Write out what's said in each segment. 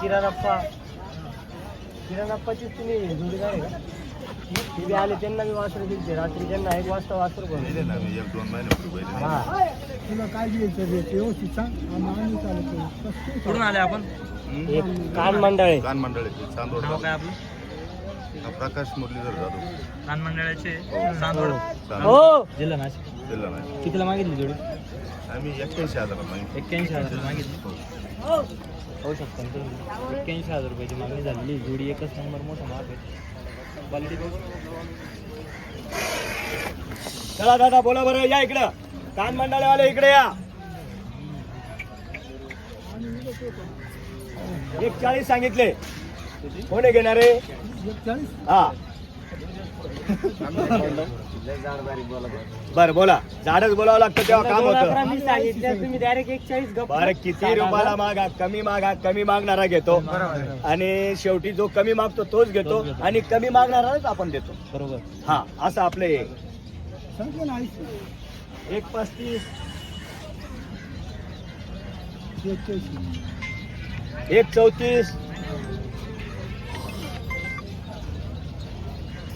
किराणाप्पा किराणाप्पाचीच तुम्ही जोडीदार आहे का ते बी आले त्यांना मी वासरू दिलते रात्री त्यांना एक वाजता वासरू पण दिले ना मी एक दोन हा तुला काळजी व्यवस्थित सांग आम्ही आम्ही चालतो कुठून आले आपण एक कान मंडळ आहे कान मंडळी चांदोड नाव काय आपलं प्रकाश मुरलीधर जाधव कान मंडळाचे हो. हो जिल्हा नाशिक दिला नाही कितीला मागितली जोडी आम्ही एक्क्याऐंशी हजार माहिती एक्क्याऐंशी हजार मागितली. होऊ शकतं ना तुम्ही एक्क्याऐंशी हजार रुपयाची मागणी झालेली. जोडी एकच नंबर मोठा माप आहे. क्वालिटी बघू. चला दादा बोला बरं या इकडं. कान मंडळवाले इकडे या. एक चाळीस सांगितले. कोणी घेणारे? हा. बर बोला. झाडच बोलावं लागतं तेव्हा काम होतं. तुम्ही डायरेक्ट एकचाळीस बरं किती रुपयाला मागा कमी मागा कमी मागणारा घेतो. आणि शेवटी जो कमी मागतो तोच घेतो आणि कमी मागणाराच आपण देतो. बरोबर. हा असं आपलं हे. ना एक पस्तीस. एक चौतीस.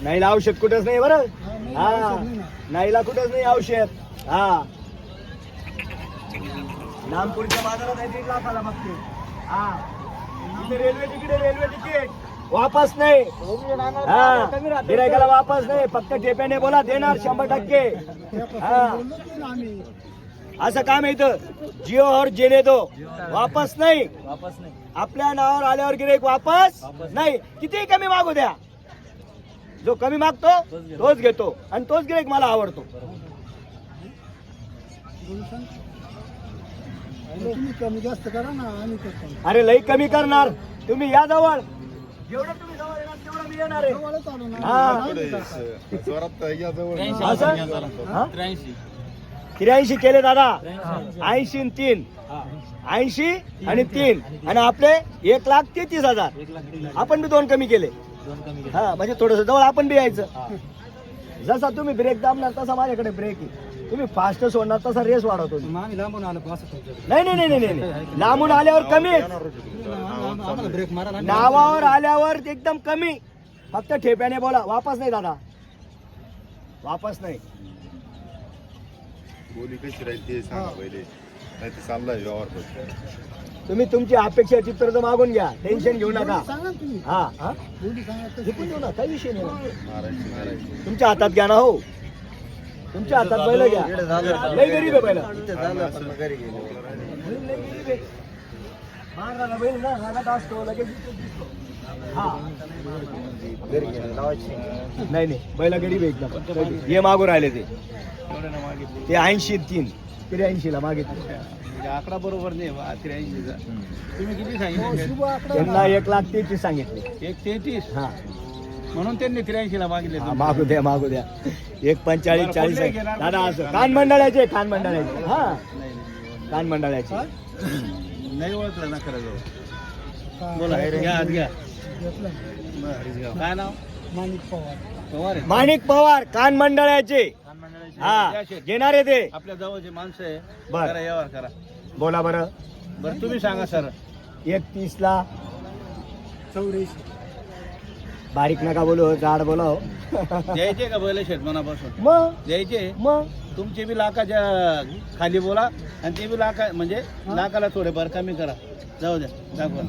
नाही औषध कुठंच नाही बरं. हा. नाहीला कुठंच नाही औषध. हा. नामपूरच्या बाजारात आहे दीड लाखाला बघते हा. इथे रेल्वे तिकीट आहे, रेल्वे तिकीट. वापस नाही. हा. गिरायकाला वापस नाही. फक्त टेप्याने बोला देणार शंभर टक्के. हा. असं काम आहे इथं. जिओ और जेने दो. वापस नाही. वापस नाही. आपल्या नावावर आल्यावर गिरेक वापस नाही. किती कमी मागू द्या. जो कमी मागतो तोच घेतो. आणि तोच गिरेक मला आवडतो. कमी जास्त करा ना आम्ही अरे लई कमी करणार. तुम्ही या जवळ. जेवढं तुम्ही जवळ येणार तेवढं मी येणार आहे. जवळच आलो ना. हा. आम्ही करतो. जोरात या जवळ. असं? हा? त्र्याऐंशी. त्र्याऐंशी केले दादा. ऐंशी आणि तीन. ऐंशी आणि तीन. आणि आपले एक लाख तेहतीस हजार. आपण बी दोन कमी केले. हा म्हणजे थोडस जवळ आपण बी यायचं. जसा तुम्ही ब्रेक दाबणार तसा माझ्याकडे ब्रेक आहे. तुम्ही फास्ट सोडणार तसा रेस वाढवतो मी. मग आम्ही लांबून आलो असं नाही नाही नाही नाही नाही. लांबून आल्यावर कमी आम्हाला ब्रेक मारा नावावर आल्यावर एकदम कमी. फक्त ठेप्याने बोला. वापस नाही दादा. वापस नाही. बोली कशी राहील ते सांगा पहिले. नाही तर चाललाय व्यवहार फक्त. तुम्ही तुमची अपेक्षा चित्र तर मागून घ्या. टेन्शन घेऊ नका. सांगा ना तुम्ही. हा हा? सांगा हे देऊ ना काही विषय नाही. तुमच्या हातात घ्या ना हो. तुमच्या हातात बैल घ्या. लय गरीब आहे बैल. लय गरीब आहे. मारणारा बैल ना रागात असतो लगेच दिसतो. हा. नाही नाही. बैल गरीब आहे एकदम हे मागू राहिले ते. ते ऐंशी तीन. त्र्याऐंशी ला मागितले. आकडा बरोबर नाही त्र्याऐंशीचा. तुम्ही किती हो, सांगितले त्यांना एक लाख तेहतीस सांगितले. एक तेहतीस? हा. म्हणून त्यांनी त्र्याऐंशीला मागितले हा, मागू द्या मागू द्या. एक पंचेचाळीस चाळीस आहे. दादा असं. कान मंडळाचे कान मंडळाचे. हा. कान मंडळाचे. नाही ओळखलं ना खरं जाऊ. बोला घ्या आत घ्या. काय नाव? माणिक पवार. पवार आहे. माणिक पवार कान मंडळाचे. हा. घेणारे ते. आपल्या जवळचे माणसं आहे बर. करा व्यवहार करा. बोला बरं. बरं तुम्ही सांगा सर. एकतीस ला चौऱ्याऐंशी. बारीक नका बोलू जाड बोला हो. द्यायचे का बैल शेठ मनापासून? मग द्यायचे? मग तुमचे बी लाखाच्या खाली बोला आणि ते बी लाखा म्हणजे लाखाला थोडेफार कमी करा. जाऊ द्या दाखवा.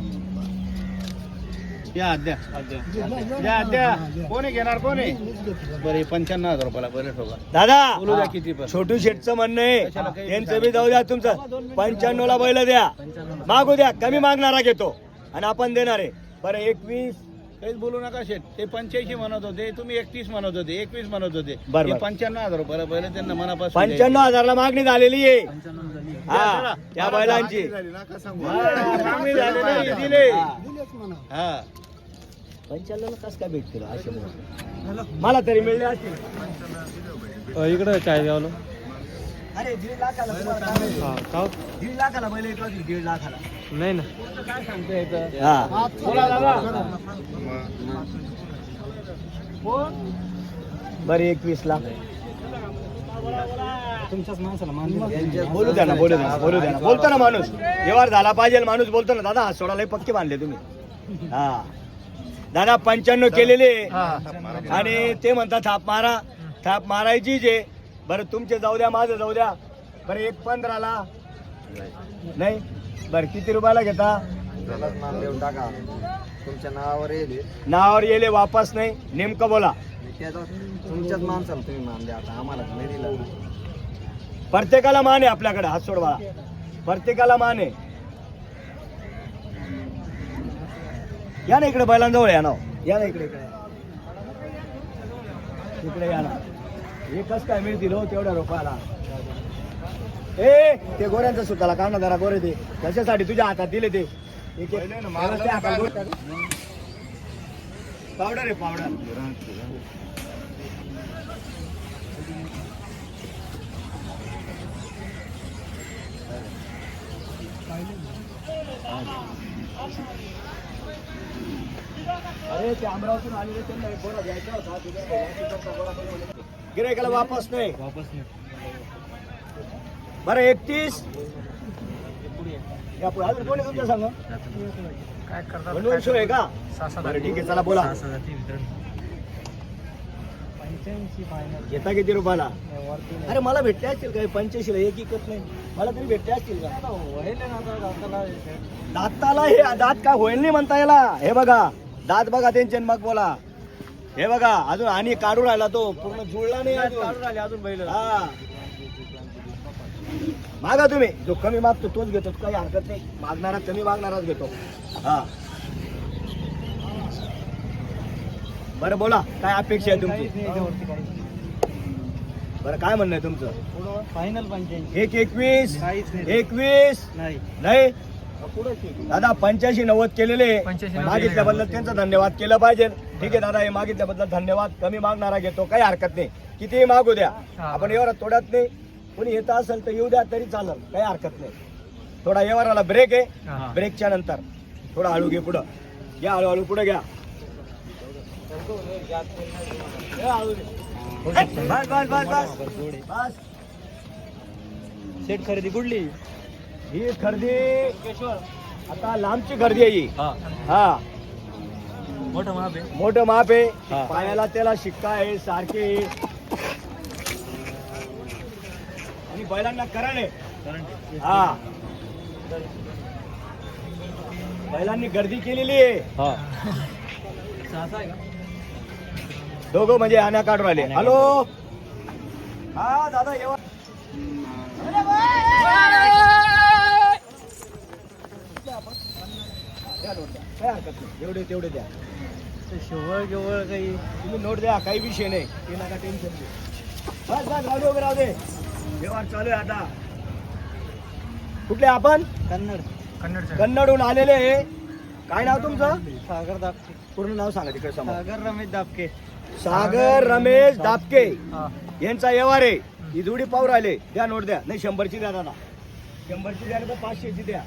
या द्या. द्या द्या. कोणी घेणार कोणी? बरे पंच्याण्णव हजार रुपयाला बरे ठोका. दादा बोलू द्या किती पण. छोटू शेटचं म्हणणं आहे. त्यांचं बी जाऊ द्या तुमचं. पंच्याण्णव ला बैल द्या. मागू द्या. कमी मागणारा घेतो. आणि आपण देणार आहे. बरं एकवीस काहीच बोलू नका शेठ. ते पंच्याऐंशी म्हणत होते तुम्ही एकतीस म्हणत होते एकवीस म्हणत होते. ते. पंच्याण्णव हजार रुपयाला बैल त्यांना मनापासून पंच्याण्णव हजारला मागणी झालेली आहे. हा. त्या बैलांची. झाली ना का सांगू? द्यायचे. मागणी झाली नाही, दिले हा. पंच्याण्णव कसं काय भेटतील असे? मला तरी मिळले असतील. इकडं काय द्यावलं अरे दीड लाखाला तुम्हाला काय मिळेल? दीड लाखाला बैल येतो दीड लाखाला. नाही ना. हा. बरं एकवीस ला तुमच्याच माणसाला मान दिलं. बोलू द्या ना बोलू द्या ना, बोलू द्या ना. बोलतो ना माणूस. व्यवहार झाला पाहिजे माणूस बोलतो ना. दादा हात सोडायला पक्के बांधले तुम्ही. हा. दादा पंच्याण्णव केलेले. आणि ते म्हणतात थाप मारा. थाप मारायची जे बरं तुमचे जाऊ द्या माझं जाऊ द्या. बरं एक पंधराला. नाही. बरं किती रुपयाला घेता? टाका. तुमच्या नावावर येईल नावावर येले वापस नाही. नेमकं बोला. तुमच्याच माणसाला तुम्ही मान द्या आता. आम्हाला नाही दिला. प्रत्येकाला मान आहे आपल्याकडे हात सोड बाळा. प्रत्येकाला मान आहे. या ना इकडे बैलांजवळ या ना. या ना इकडे इकडे. इकडे या ना. एकच काय मिळतील हो तेवढ्या रुपयाला. ए ते गोऱ्यांचा सुताला काढ ना जरा गोरे ते. कशासाठी तुझ्या हातात दिले ते? एक एक व्यवस्थित हातात गोरे- पावडर आहे पावडर. अरे ते अमरावतीतून आलेले त्यांना एक गोरा द्यायचा होता. गोरा म्हणे. गिऱ्हाईकाला वापस नाही. वापस नाही. बरं एकतीस. या पुढे अजून कोणी तुमच्या सांग? काय करतात बनवून शिव आहे का? बरं ठीक आहे चला बोला. घेता किती रुपयाला? अरे मला भेटते असतील काही पंच्याऐंशीला एक इकत नाही. मला तरी भेटते असतील का? दाताला हे. दात काय होईल नाही म्हणता याला? हे बघा दात बघा त्यांचे आणि मग बोला. हे बघा अजून आणि काढून राहिला तो. पूर्ण जुळला नाही अजून. अजून बैल. हा. मागा तुम्ही. जो कमी मागतो तोच घेतो. काही हरकत नाही. मागणारा कमी मागणाराच घेतो. हा. बरं बोला. काय अपेक्षा आहे तुमची? बरं काय म्हणणं आहे तुमचं? फायनल पंच्याऐंशी एक एकवीस. एकवीस. नाही. दादा पंच्याऐंशी नव्वद केलेले. 85 नव्वद मागितल्याबद्दल त्यांचा धन्यवाद केलं पाहिजे. ठीक आहे दादा हे मागितल्याबद्दल धन्यवाद. कमी मागणारा घेतो काही हरकत नाही. कितीही मागू द्या. आपण एवढा तोड्यात नाही. कोणी येत असेल तर येऊ द्या तरी चालेल. काही हरकत नाही. थोडा व्यवहाराला ब्रेक आहे. ब्रेकच्या नंतर. थोडा हळू घे पुढं. घ्या हळूहळू पुढे घ्या. बस बस बस. बस. सेट खरेदी कुठली? ही खरेदी आता लांबची खरेदी आहे ही. हा. मोठा माप आहे. मोठं माप. आहे. पायाला त्याला शिक्का आहे सारखे आहे. आणि बैलांना करण आहे. हा. बैलांनी गर्दी केलेली आहे. हा. दोघं म्हणजे आण्या काढून आले हॅलो. हा दादा येवा. नोट द्या. काय हरकत नाही. एवढे तेवढे द्या. शेवळ केवळ काही. तुम्ही नोट द्या काही विषय नाही. ते नका टेन्शन घेऊ. बस बस राहू दे उभे राहू दे. व्यवहार चालू आहे आता. कुठले आपण? कन्नड. कन्नड कन्नडहून आलेले आहे. काय नाव तुमचं? सागर दापके पूर्ण नाव सांगा तिकडे समोर. सागर रमेश दापके सागर रमेश दापके हा. यांचा व्यवहार आहे. ही जुडी पाहू राहिले. द्या नोट द्या. नाही शंभरची द्या दादा. शंभरची द्या नाही तर पाचशेची द्या.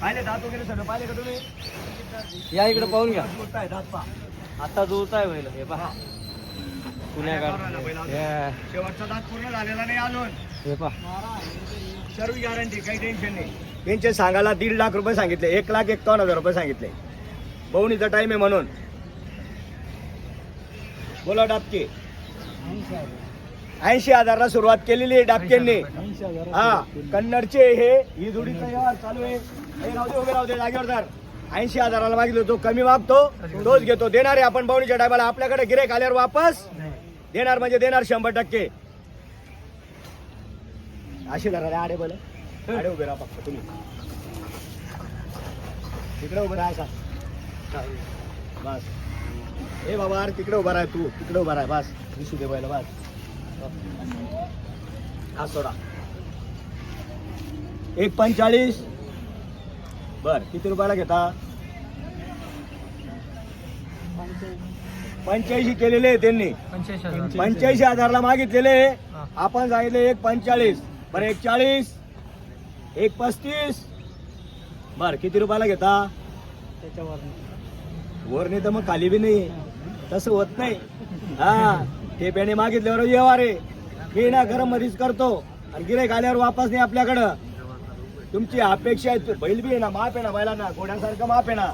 पाहिले दात वगैरे सगळं पाहिले का तुम्ही? या इकडे पाहून घ्या. आहे दात पहा. आता जुळताय बैल हे पहा. पुण्याकर हे. शेवटचा दात पूर्ण झालेला नाही अजून. हे पहा. सर्व गॅरंटी काही टेन्शन नाही. त्यांचे सांगायला दीड लाख रुपये सांगितले एक लाख एकावन्न हजार रुपये सांगितले. बहुणीचा टाइम आहे म्हणून. बोला डाबके ऐंशी हजारला सुरुवात केलेली आहे डाबकेंनी हा कन्नडचे हे ही जोडीचा व्यवहार चालू आहे. हे राहू दे उभे राहू दे जागेवर तर ऐंशी हजाराला मागितलं तो कमी मागतो. तोच घेतो. देणार आहे आपण बहुणीच्या टायमाला. आपल्याकडे गिरेक आल्यावर वापस देणार म्हणजे देणार शंभर टक्के. अशी धरा आडे बोले. आडे उभे राहा फक्त तुम्ही. तिकडे उभे राहा का बस. ए बाबा अरे तिकडे उभा राहा तू. तिकडे उभा राहा बस. दिसू दे बैल बस. हा सोडा. एक पंचाळीस बर किती रुपयाला घेता? पंच्याऐंशी केलेले त्यांनी. पंच्याऐंशी हजारला मागितलेले आपण सांगितले एक पंचाळीस बरं एक चाळीस एक पस्तीस. बर किती रुपयाला घेता? त्याच्यावर वर नाही तर मग खाली बी नाही. तसं होत नाही. हा. टेप्याने मागितल्यावर व्यवहार आहे मी ना गरम मध्येच करतो. आणि गिरेक आल्यावर वापस नाही आपल्याकडं. तुमची अपेक्षा आहे बैल बी आहे ना माप आहे ना बैलांना. घोड्यांसारखं माप आहे ना.